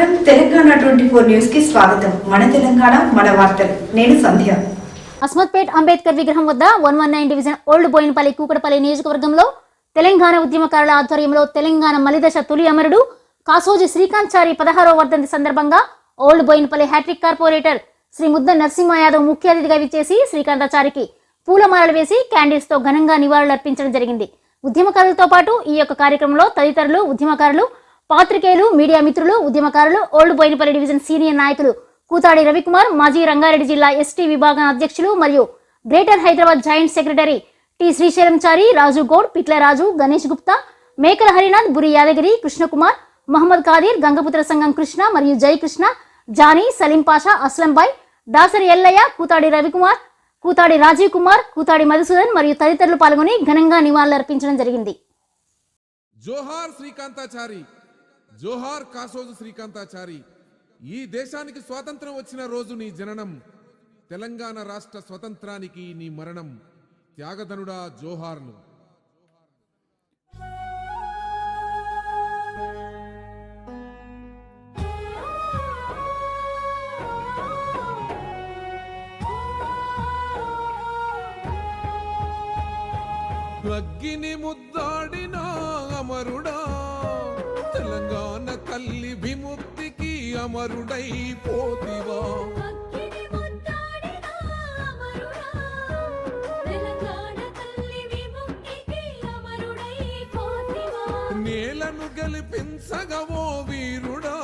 నమస్కారం. Telangana twenty four న్యూస్కి స్వాగతం. మన తెలంగాణ మన వార్తలు. నేను సంధ్య. అస్మత్పేట్ అంబేద్కర్ విగ్రహం వద్ద one one nine division old Boinpally Kukatpally నియోజకవర్గంలో తెలంగాణ ఉద్యమకారుల ఆధ్వర్యంలో తెలంగాణ మలిదశ తొలి అమరుడు కాసోజి శ్రీకాంత్ చారి పదహారవ వర్ధంతి సందర్భంగా old Boinpally hattrick corporator Shri Mudda Narasimha Yadav ముఖ్య అతిథిగా విచ్చేసి శ్రీకాంతాచారికి పూలమాలలు వేసి క్యాండిల్స్తో ఘనంగా నివాళులర్పించడం జరిగింది. ఉద్యమకారులతో పాటు ఈ యొక్క కార్యక్రమంలో తదితరులు ఉద్యమకారులు పాత్రికేయులు మీడియా మిత్రులు ఉద్యమకారులు ఓల్డ్ బోయినపల్లి డివిజన్ సీనియర్ నాయకులు కూతాడి రవికుమార్ మాజీ రంగారెడ్డి జిల్లా ఎస్టీ విభాగం అధ్యక్షులు మరియు greater Hyderabad joint secretary T Srisailamchari Raju Goud Pitla Raju Ganesh Gupta Mekala Harinath Buri Yadagiri Krishna Kumar Mohammed Khadeer Gangaputra సంఘం కృష్ణ మరియు జై కృష్ణ జానీ సలీం పాషా అస్లంబాయ్ దాసరి ఎల్లయ్య కూతాడి రవికుమార్ కూతాడి రాజీవ్ కుమార్ కూతాడి మధుసూదన్ మరియు తదితరులు పాల్గొని ఘనంగా నివాళులర్పించడం జరిగింది. జోహార్ శ్రీకాంతాచారి జోహార్ కాసోజు శ్రీకాంతాచారి ఈ దేశానికి స్వాతంత్రం వచ్చిన రోజు నీ జననం తెలంగాణ రాష్ట్ర స్వతంత్రానికి నీ మరణం త్యాగధనుడా జోహార్లు అగ్గిని అమరుడై పోతివా నేలను గెలిపించగవో వీరుడా?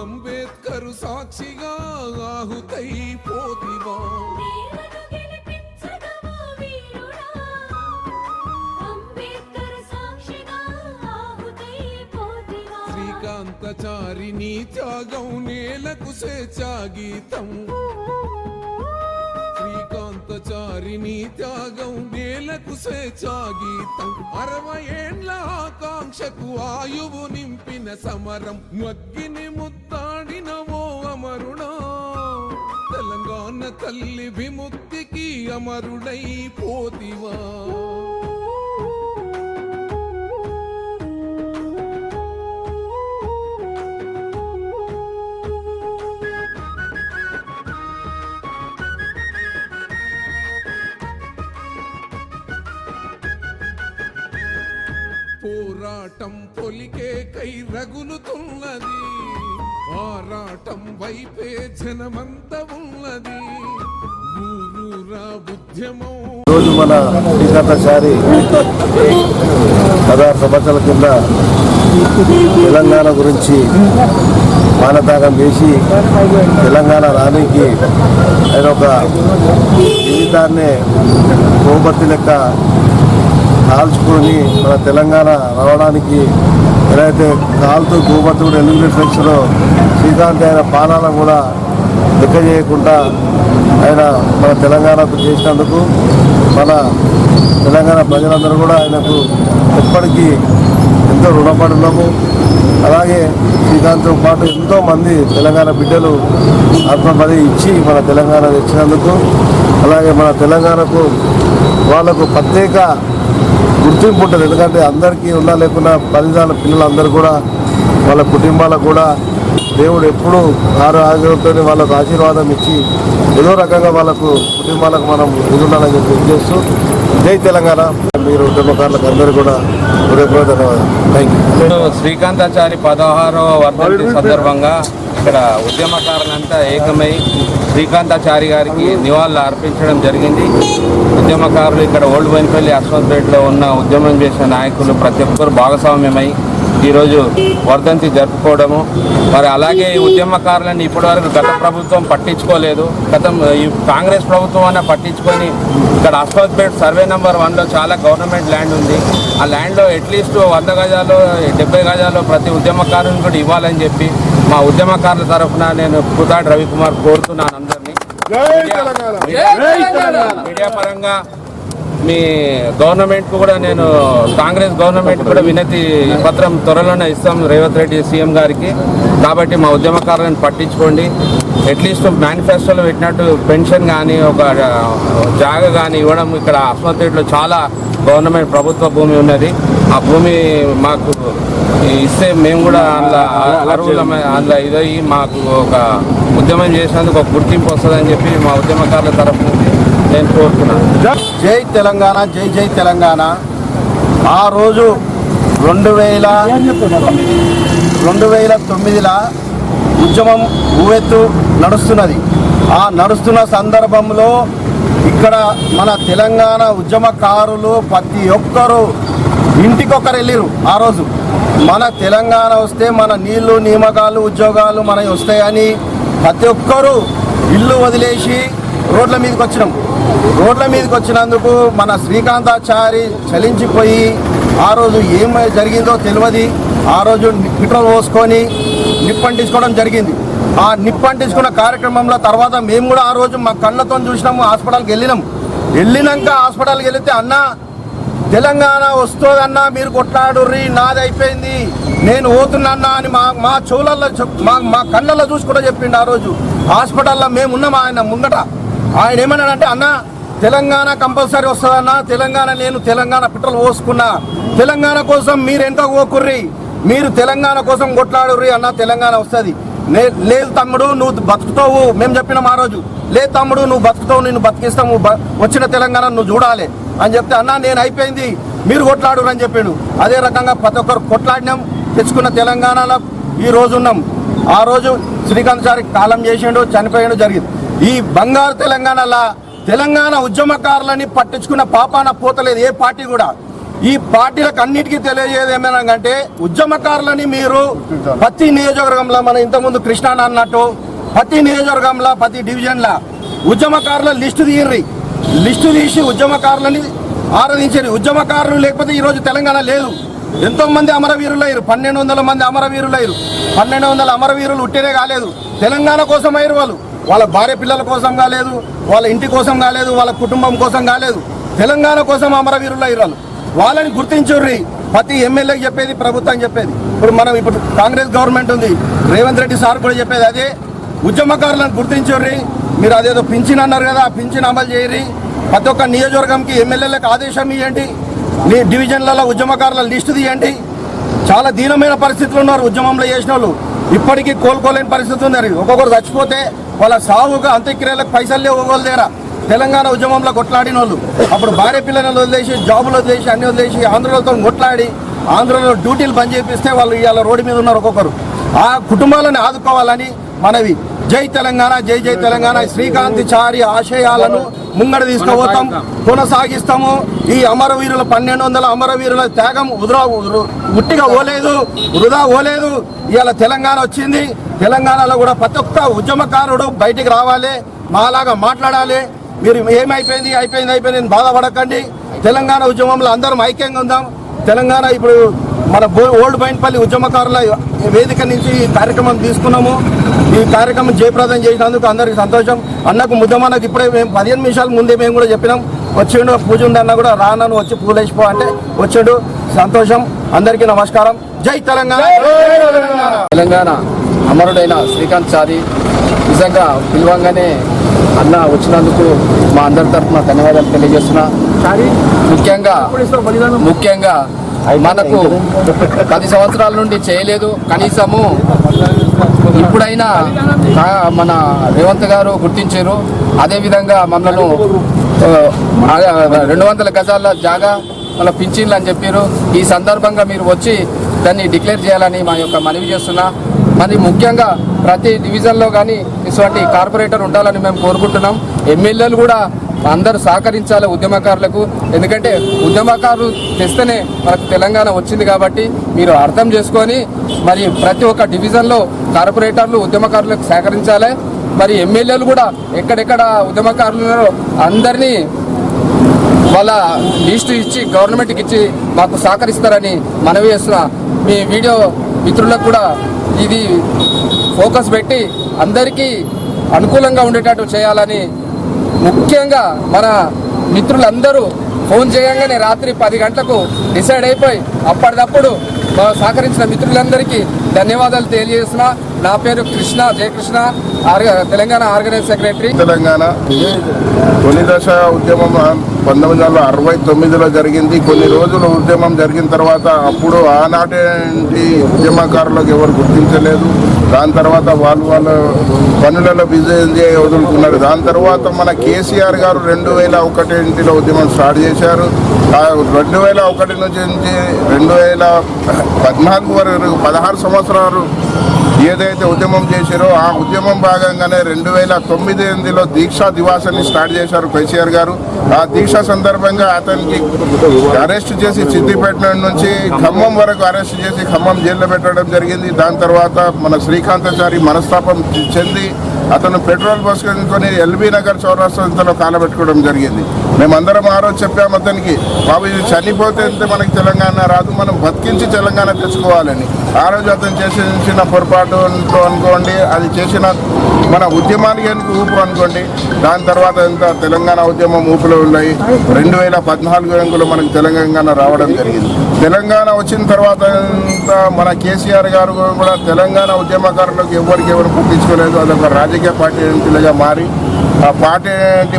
అంబేద్కర్ సాక్షిగా ఆహుతై పోతివా నీ త్యాగం నేలకు స్వేచ్ఛాగీతం శ్రీకాంతచారిని త్యాగం నేలకు స్వేచ్ఛాగీతం అరవై ఏండ్ల ఆకాంక్షకు ఆయువు నింపిన సమరం. మగ్గిని ముద్దాడినవో అమరుడా. తెలంగాణ తల్లి విముక్తికి అమరుడై పోతివా. పోరాటం పొలికే కై రగులుతున్నది పోరాటం వైపే జనమంత ఉన్నది. రోజు మన శ్రీకాంతాచారి పదహారు సంవత్సరాల కింద తెలంగాణ గురించి మానత్యాగం చేసి తెలంగాణ రానికి ఆయన ఒక జీవితాన్ని కోబత్తి లెక్క కాల్చుకొని మన తెలంగాణ రావడానికి ఏదైతే కాలుతూ గోబత్తు కూడా ఎలిమినేట్ శ్రీకాంత్ ఆయన పానాలను కూడా లెక్క చేయకుండా ఆయన మన తెలంగాణకు చేసినందుకు మన తెలంగాణ ప్రజలందరూ కూడా ఆయనకు ఎప్పటికీ ఎంతో రుణపడి ఉన్నాము అలాగే శ్రీకాంత్తో పాటు ఎంతోమంది తెలంగాణ బిడ్డలు ఆత్మపది ఇచ్చి మన తెలంగాణ తెచ్చినందుకు అలాగే మన తెలంగాణకు వాళ్ళకు ప్రత్యేక గుర్తింపు ఉంటుంది. ఎందుకంటే అందరికీ ఉన్నా లేకున్నా బలిదాన పిల్లలందరూ కూడా వాళ్ళ కుటుంబాలకు కూడా దేవుడు ఎప్పుడూ ఆరు ఆరోగ్యంతో వాళ్ళకు ఆశీర్వాదం ఇచ్చి ఏదో రకంగా వాళ్ళకు కుటుంబాలకు మనం ఎదురాలని చెప్పి చేస్తూ జై తెలంగాణ. మీరు ఉద్యమకారులకు అందరూ కూడా హృదయపూర్వక ధన్యవాదాలు. థ్యాంక్ యూ శ్రీకాంతాచారి పదహారవ వర్ధంతి సందర్భంగా ఇక్కడ ఉద్యమకారులంతా ఏకమై శ్రీకాంతాచారి గారికి నివాళులు అర్పించడం జరిగింది. ఉద్యమకారులు ఇక్కడ ఓల్డ్ బైన్పల్లి అశ్వంతపేటలో ఉన్న ఉద్యమం చేసిన నాయకులు ప్రతి ఒక్కరు భాగస్వామ్యమై ఈరోజు వర్ధంతి జరుపుకోవడము. మరి అలాగే ఈ ఉద్యమకారులను ఇప్పటివరకు గత ప్రభుత్వం పట్టించుకోలేదు. గత ఈ కాంగ్రెస్ ప్రభుత్వం అన్న పట్టించుకొని ఇక్కడ అశ్వత్పేట్ సర్వే నెంబర్ వన్లో చాలా గవర్నమెంట్ ల్యాండ్ ఉంది. ఆ ల్యాండ్లో అట్లీస్ట్ వంద గజాలు డెబ్బై గజాలు ప్రతి ఉద్యమకారుని కూడా ఇవ్వాలని చెప్పి మా ఉద్యమకారుల తరఫున నేను కుతాడ్ రవికుమార్ కోరుతున్నాను అందరినీ. మీడియా పరంగా మీ గవర్నమెంట్కు కూడా నేను కాంగ్రెస్ గవర్నమెంట్ కూడా వినతి పత్రం త్వరలోనే ఇస్తాం రేవంత్ రెడ్డి సీఎం గారికి. కాబట్టి మా ఉద్యమకారులను పట్టించుకోండి. అట్లీస్ట్ మేనిఫెస్టోలో పెట్టినట్టు పెన్షన్ కానీ ఒక జాగ కానీ ఇవ్వడం ఇక్కడ అస్మత్పేటలో చాలా గవర్నమెంట్ ప్రభుత్వ భూమి ఉన్నది. ఆ భూమి మాకు ఇస్తే మేము కూడా అందులో అర్హులమై అందులో ఇదయ్యి మాకు ఒక ఉద్యమం చేసినందుకు ఒక గుర్తింపు వస్తుందని చెప్పి మా ఉద్యమకారుల తరఫు నేను కోరుతున్నాను జై తెలంగాణ జై జై తెలంగాణ. ఆ రోజు రెండు వేల రెండు వేల తొమ్మిదిలో ఉద్యమం ఊవెత్తు నడుస్తున్నది. ఆ నడుస్తున్న సందర్భంలో ఇక్కడ మన తెలంగాణ ఉద్యమకారులు ప్రతి ఒక్కరు ఇంటికొకరు వెళ్ళిరు ఆ రోజు. మన తెలంగాణ వస్తే మన నీళ్ళు నియామకాలు ఉద్యోగాలు మనకి వస్తాయని ప్రతి ఒక్కరూ ఇల్లు వదిలేసి రోడ్ల మీదకి వచ్చినాం. రోడ్ల మీదకి వచ్చినందుకు మన శ్రీకాంతాచారి చలించిపోయి ఆ రోజు ఏం జరిగిందో తెలియదు. ఆ రోజు పెట్రోల్ పోసుకొని నిప్పంటించుకోవడం జరిగింది. ఆ నిప్పంటించుకున్న కార్యక్రమంలో తర్వాత మేము కూడా ఆ రోజు మా కళ్ళతో చూసినాము హాస్పిటల్కి వెళ్ళినాం. వెళ్ళినాక హాస్పిటల్కి వెళితే అన్న తెలంగాణ వస్తుందన్నా మీరు కొట్లాడుర్రి నాది అయిపోయింది. నేను పోతున్నా అని మా మా చెవులలో చెప్- మా మా కళ్ళల్లో చూసి కూడా చెప్పిండు ఆ రోజు. హాస్పిటల్లో మేము ఉన్నాం ఆయన ముంగట? ఆయన ఏమన్నాడంటే అన్న తెలంగాణ కంపల్సరీ వస్తుందన్న తెలంగాణ నేను తెలంగాణ పెట్రోల్ పోసుకున్నా. తెలంగాణ కోసం మీరు ఎంత ఓకుర్రి మీరు తెలంగాణ కోసం కొట్లాడుర్రి అన్న తెలంగాణ వస్తుంది. లేదు తమ్ముడు నువ్వు బతుకుతావు. మేము చెప్పినాం ఆ రోజు. లేదు తమ్ముడు నువ్వు బతుకుతావు నేను బతికిస్తాము వచ్చిన తెలంగాణ నువ్వు చూడాలి. అని చెప్తే అన్న నేను అయిపోయింది. మీరు కొట్లాడు అని చెప్పాడు. అదే రకంగా ప్రతి ఒక్కరు కొట్లాడినాం తెచ్చుకున్న తెలంగాణలో ఈ రోజు ఉన్నాం. ఆ రోజు శ్రీకాంత్ సారి కాలం చేసిండు చనిపోయాడు జరిగింది. ఈ బంగారు తెలంగాణలో తెలంగాణ ఉద్యమకారులని పట్టించుకున్న పాపాన పోతలేదు ఏ పార్టీ కూడా. ఈ పార్టీలకు అన్నిటికీ తెలియజేది ఏమేనంటే ఉద్యమకారులని మీరు ప్రతి నియోజకవర్గంలో మన ఇంతకుముందు కృష్ణ అన్నట్టు ప్రతి నియోజకవర్గంలో ప్రతి డివిజన్లో ఉద్యమకారుల లిస్టు తీయర్రి లిస్టు తీసి ఉద్యమకారులని ఆరాధించండి. ఉద్యమకారులు లేకపోతే ఈరోజు తెలంగాణ లేదు. ఎంతో మంది అమరవీరులు అయ్యారు పన్నెండు వందల మంది అమరవీరులు అయ్యారు పన్నెండు వందల అమరవీరులు ఉట్టినే కాలేదు. తెలంగాణ కోసం అయ్యారు వాళ్ళు. వాళ్ళ భార్య పిల్లల కోసం కాలేదు వాళ్ళ ఇంటి కోసం కాలేదు వాళ్ళ కుటుంబం కోసం కాలేదు. తెలంగాణ కోసం అమరవీరుల ఇరాలు వాళ్ళని గుర్తించుర్రి. ప్రతి ఎమ్మెల్యేకి చెప్పేది ప్రభుత్వం చెప్పేది. ఇప్పుడు మనం ఇప్పుడు కాంగ్రెస్ గవర్నమెంట్ ఉంది. రేవంత్ రెడ్డి సార్ కూడా చెప్పేది అదే. ఉద్యమకారులను గుర్తించుర్రి. మీరు అదేదో పింఛన్ అన్నారు కదా ఆ పింఛన్ అమలు చేయరి ప్రతి ఒక్క నియోజకవర్గంకి ఎమ్మెల్యేలకు ఆదేశం ఇవ్వండి మీ డివిజన్లలో ఉద్యమకారుల లిస్టు తీయండి. చాలా దీనమైన పరిస్థితులు ఉన్నారు ఉద్యమంలో చేసిన వాళ్ళు. ఇప్పటికీ కోలుకోలేని పరిస్థితి ఉన్నారు ఒక్కొక్కరు చచ్చిపోతే వాళ్ళ సాగుగా అంత్యక్రియలకు పైసలు లేవు ఒక్కొక్కరు దగ్గర. తెలంగాణ ఉద్యమంలో కొట్లాడిన వాళ్ళు. అప్పుడు భార్య పిల్లలను వదిలేసి జాబులు వదిలేసి అన్ని వదిలేసి ఆంధ్రలతో కొట్లాడి ఆంధ్రలో డ్యూటీలు బంద్ చేపిస్తే వాళ్ళు ఇవాళ రోడ్డు మీద ఉన్నారు ఒక్కొక్కరు. ఆ కుటుంబాలను ఆదుకోవాలని మనవి. జై తెలంగాణ జై జై తెలంగాణ. శ్రీకాంత్ చారి ఆశయాలను ముంగడ తీసుకుపోతాం కొనసాగిస్తాము. ఈ అమరవీరుల పన్నెండు వందల అమరవీరుల త్యాగం ఉదురా ఉరు- ఉట్టిగా ఓలేదు వృధా ఓలేదు ఇవాళ తెలంగాణ వచ్చింది. తెలంగాణలో కూడా ప్రతి ఒక్క ఉద్యమకారుడు బయటికి రావాలి మాలాగా మాట్లాడాలి. మీరు ఏమైపోయింది అయిపోయింది అయిపోయింది బాధపడకండి. తెలంగాణ ఉద్యమంలో అందరం ఐక్యంగా ఉందాం. తెలంగాణ ఇప్పుడు మన ఓల్డ్ బైండ్పల్లి ఉద్యమకారుల వేదిక నుంచి ఈ కార్యక్రమం తీసుకున్నాము. ఈ కార్యక్రమం జయప్రదం చేసినందుకు అందరికి సంతోషం. అన్నకు ముద్దమన్నకు ఇప్పుడే మేము పదిహేను నిమిషాల ముందే మేము కూడా చెప్పినాం. వచ్చిండు పూజ ఉందన్న కూడా రానను వచ్చి పూలు వేసిపో అంటే వచ్చిండు. సంతోషం. అందరికీ నమస్కారం. జై తెలంగాణ. జై తెలంగాణ. తెలంగాణ అమరుడైన శ్రీకాంత్ చారి నిజంగా పిలవంగానే అన్న వచ్చినందుకు మా అందరి తరఫున ధన్యవాదాలు తెలియజేస్తున్నా. ముఖ్యంగా ముఖ్యంగా మనకు పది సంవత్సరాల నుండి చేయలేదు. కనీసము ఇప్పుడైనా మన రేవంత్ గారు గుర్తించారు. అదేవిధంగా మమ్మల్ని రెండు వందల గజాల జాగా మన పింఛన్లు అని చెప్పారు. ఈ సందర్భంగా మీరు వచ్చి దాన్ని డిక్లేర్ చేయాలని మా యొక్క మనవి చేస్తున్నా. మరి ముఖ్యంగా ప్రతి డివిజన్లో కానీ ఇటువంటి కార్పొరేటర్ ఉండాలని మేము కోరుకుంటున్నాం. ఎమ్మెల్యేలు కూడా అందరూ సహకరించాలి ఉద్యమకారులకు. ఎందుకంటే ఉద్యమకారులు తెస్తేనే మనకు తెలంగాణ వచ్చింది కాబట్టి మీరు అర్థం చేసుకొని మరి ప్రతి ఒక్క డివిజన్లో కార్పొరేటర్లు ఉద్యమకారులకు సహకరించాలి. మరి ఎమ్మెల్యేలు కూడా ఎక్కడెక్కడ ఉద్యమకారులు ఉన్నారో అందరినీ వాళ్ళ లిస్టు ఇచ్చి గవర్నమెంట్కి ఇచ్చి మాకు సహకరిస్తారని మనవి చేస్తున్నా. మీ వీడియో మిత్రులకు కూడా ఇది ఫోకస్ పెట్టి అందరికీ అనుకూలంగా ఉండేటట్టు చేయాలని ముఖ్యంగా మన మిత్రులందరూ ఫోన్ చేయగానే రాత్రి పది గంటలకు డిసైడ్ అయిపోయి అప్పటిదప్పుడు సహకరించిన మిత్రులందరికీ ధన్యవాదాలు తెలియజేస్తున్నా. నా పేరు కృష్ణ జయకృష్ణ తెలంగాణ ఆర్గనైజ్ సెక్రటరీ. తెలంగాణ తొలి దశ ఉద్యమం పంతొమ్మిది వందల అరవై తొమ్మిదిలో జరిగింది. కొన్ని రోజులు ఉద్యమం జరిగిన తర్వాత అప్పుడు ఆనాటి ఉద్యమకారులకు ఎవరు గుర్తించలేదు. దాని తర్వాత వాళ్ళు వాళ్ళ పనులలో బిజీ వదులుకున్నారు. దాని తర్వాత మన కేసీఆర్ గారు రెండు వేల ఒకటిలో ఉద్యమం స్టార్ట్ చేశారు. రెండు వేల ఒకటి నుంచి రెండు వేల పద్నాలుగు వరకు పదహారు సంవత్సరాలు ఏదైతే ఉద్యమం చేశారో ఆ ఉద్యమం భాగంగానే రెండు వేల తొమ్మిది ఎనిమిదిలో దీక్షా దివాసాన్ని స్టార్ట్ చేశారు కేసీఆర్ గారు. ఆ దీక్ష సందర్భంగా అతనికి అరెస్ట్ చేసి సిద్దిపేట నుంచి ఖమ్మం వరకు అరెస్ట్ చేసి ఖమ్మం జైల్లో పెట్టడం జరిగింది. దాని తర్వాత మన శ్రీకాంతాచారి మనస్తాపం చెంది అతను పెట్రోల్ పోసుకొని ఎల్బీ నగర్ చౌరాస్తాలో కాలబెట్టుకోవడం జరిగింది. మేమందరం ఆ రోజు చెప్పాము అతనికి బాబు ఇది చనిపోతే అంతే మనకి తెలంగాణ రాదు మనం బతికించి తెలంగాణ తెచ్చుకోవాలని. ఆ రోజు అతను చేసిన పొరపాటు అనుకోండి అది చేసిన మన ఉద్యమానికి ఎందుకు ఊపు అనుకోండి దాని తర్వాత ఎంత తెలంగాణ ఉద్యమం ఊపులో ఉన్నాయి. రెండు వేల పద్నాలుగు రంగులో మనకి తెలంగాణ రావడం జరిగింది. తెలంగాణ వచ్చిన తర్వాత అంతా మన కేసీఆర్ గారు కూడా తెలంగాణ ఉద్యమకారులకు ఎవరికి ఎవరు పుట్టించుకోలేదు అదొక రాజకీయ పార్టీ ఎంపీలుగా మారి ఆ పార్టీ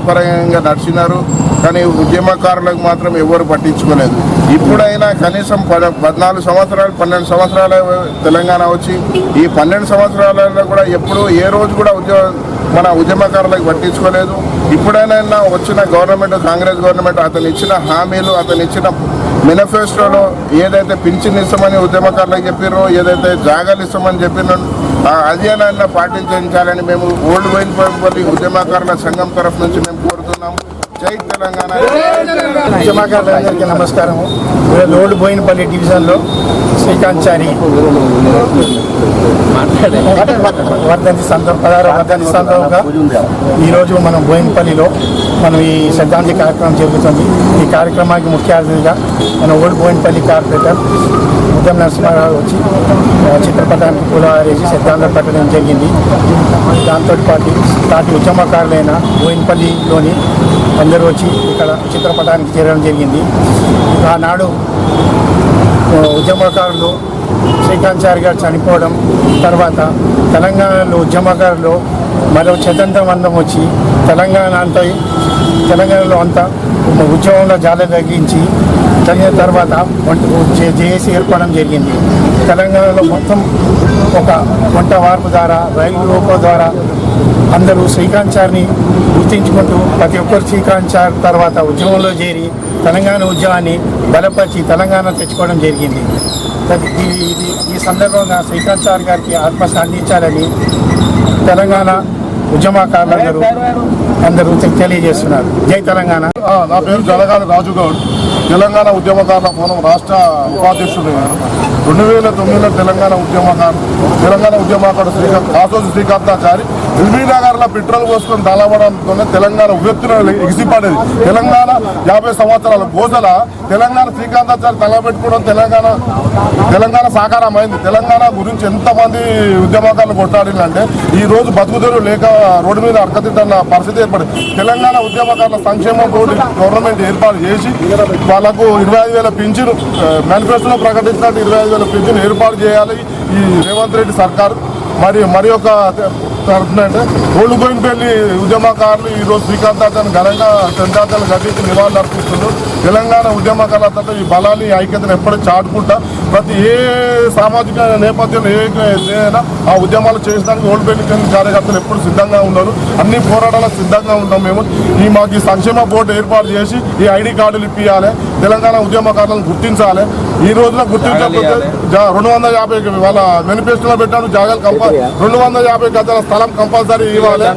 పరంగా నడిచినారు కానీ ఉద్యమకారులకు మాత్రం ఎవరు పట్టించుకోలేదు. ఇప్పుడైనా కనీసం పద పద్నాలుగు సంవత్సరాలు పన్నెండు సంవత్సరాలు తెలంగాణ వచ్చి ఈ పన్నెండు సంవత్సరాలలో కూడా ఎప్పుడు ఏ రోజు కూడా ఉద్యోగ మన ఉద్యమకారులకు పట్టించుకోలేదు. ఇప్పుడైనా వచ్చిన గవర్నమెంట్ కాంగ్రెస్ గవర్నమెంట్ అతను ఇచ్చిన హామీలు అతను ఇచ్చిన మేనిఫెస్టోలో ఏదైతే పింఛన్ ఇస్తామని ఉద్యమకారులకు చెప్పారో ఏదైతే జాగాలు ఇస్తామని చెప్పినో ఆ అధ్యయనాన్ని పాటించాలని మేము ఓల్డ్ వైన్ పల్లి ఉద్యమకారుల సంఘం తరఫు నుంచి మేము కోరుతున్నాము. జై తెలంగాణ. ఉద్యమకారులందరికీ నమస్కారము. ఓల్డ్ బోయినపల్లి డివిజన్లో శ్రీకాంత్ చారి వర్ధంతి సందర్భంగా ఈరోజు మనం బోయినపల్లిలో మనం ఈ శ్రద్ధాంజలి కార్యక్రమం జరుగుతుంది. ఈ కార్యక్రమానికి ముఖ్య అతిథిగా మన ఓల్డ్ బోయినపల్లి కార్పొరేటర్ ఉద్యమ నరసింహారావు వచ్చి చిత్రపటానికి పూల వేసి శ్రద్ధాంజలి పెట్టడం జరిగింది. దాంతో పాటు నాటి ఉద్యమకారులైన బోయినపల్లిలోని అందరూ వచ్చి ఇక్కడ చిత్రపటానికి చేరడం జరిగింది. ఆనాడు ఉద్యమకారులు శ్రీకాంత్ చారి గారు చనిపోవడం తర్వాత తెలంగాణలో ఉద్యమకారులు మరో చతంత్రబంధం వచ్చి తెలంగాణ అంతా తెలంగాణలో అంతా ఉద్యమంలో జాల తగ్గించి జరిగిన తర్వాత జేఏసీ ఏర్పడడం జరిగింది. తెలంగాణలో మొత్తం ఒక వంట వార్పు ద్వారా రైలు రూపం ద్వారా అందరూ శ్రీకాంత్ చార్ని గుర్తించుకుంటూ ప్రతి ఒక్కరు శ్రీకాంత్ చార్ తర్వాత ఉద్యమంలో చేరి తెలంగాణ ఉద్యమాన్ని బలపరిచి తెలంగాణ తెచ్చుకోవడం జరిగింది. ఈ- ఇది ఈ సందర్భంగా శ్రీకాంత్ చార్ గారికి ఆత్మశాంతించాలని తెలంగాణ ఉద్యమకారులందరూ అందరూ తెలియజేస్తున్నారు. జై తెలంగాణ. నా పేరు జలగాలి రాజుగౌడ్. తెలంగాణ ఉద్యమకారుల ఫోరం రాష్ట్ర ఉపాధ్యక్షుడు. రెండు వేల తొమ్మిదిలో తెలంగాణ ఉద్యమకారు తెలంగాణ ఉద్యమకారుడు శ్రీకాంత్ కాసోజు శ్రీకాంతాచారి ఎల్బీ నగర్లో పెట్రోల్ పోసుకొని తలవడంతోనే తెలంగాణ ఉవ్వెత్తున ఎగిసిపడేది తెలంగాణ యాభై సంవత్సరాల గోసల తెలంగాణ శ్రీకాంతాచారి తలబెట్టుకోవడం తెలంగాణ తెలంగాణ సాకారం అయింది తెలంగాణ గురించి ఎంతమంది ఉద్యమకారులు కొట్టాడిందంటే ఈ రోజు బతుకుదేరు లేక రోడ్డు మీద అడకతిద్దన్న పరిస్థితి ఏర్పడింది. తెలంగాణ ఉద్యమకారుల సంక్షేమం బోర్డు గవర్నమెంట్ ఏర్పాటు చేసి వాళ్ళకు ఇరవై ఐదు వేల పింఛను మేనిఫెస్టోలో ప్రకటించినట్టు ఇరవై ఐదు వేల పింఛను ఏర్పాటు చేయాలి ఈ రేవంత్ రెడ్డి సర్కారు. మరి మరి ఒక అంటే ఓల్డ్ గోయినపల్లి ఉద్యమకారులు ఈరోజు శ్రీకాంతాన్ని ఘనంగా చంద్రాతలు గట్టి నివాళులు అర్పిస్తున్నారు. తెలంగాణ ఉద్యమకారులతో ఈ బలాన్ని ఐక్యతను ఎప్పుడూ చాటుకుంటా ప్రతి ఏ సామాజిక నేపథ్యంలో ఏ ఏదైనా ఆ ఉద్యమాలు చేసడానికి ఓల్డ్ బెల్లి కార్యకర్తలు ఎప్పుడు సిద్ధంగా ఉన్నారు అన్ని పోరాటాలకు సిద్ధంగా ఉంటాం మేము. ఈ మాకు ఈ సంక్షేమ బోర్డు ఏర్పాటు చేసి ఈ ఐడి కార్డులు ఇప్పియాలి. తెలంగాణ ఉద్యమకారులను గుర్తించాలి. ఈ రోజున గుర్తించకపోతే రెండు వందల యాభై వాళ్ళ మేనిఫెస్టోలో పెట్టారు. జాగాలు కంపల్ రెండు వందల యాభై గజాల స్థలం కంపల్సరీ ఇవ్వాలి.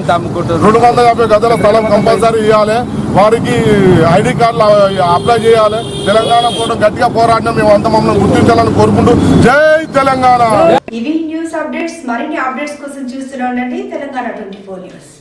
రెండు వందల యాభై గజాల స్థలం కంపల్సరీ ఇవ్వాలి. వారికి ఐడి కార్డులు అప్లై చేయాలి. తెలంగాణ కోసం గట్టిగా పోరాడిన. మేము అంత మమ్మల్ని గుర్తించాలని కోరుకుంటూ జై తెలంగాణ. ఇవి న్యూస్ అప్డేట్స్. మరిన్ని అప్డేట్స్ కోసం చూస్తూనే ఉండండి. Telangana twenty four news.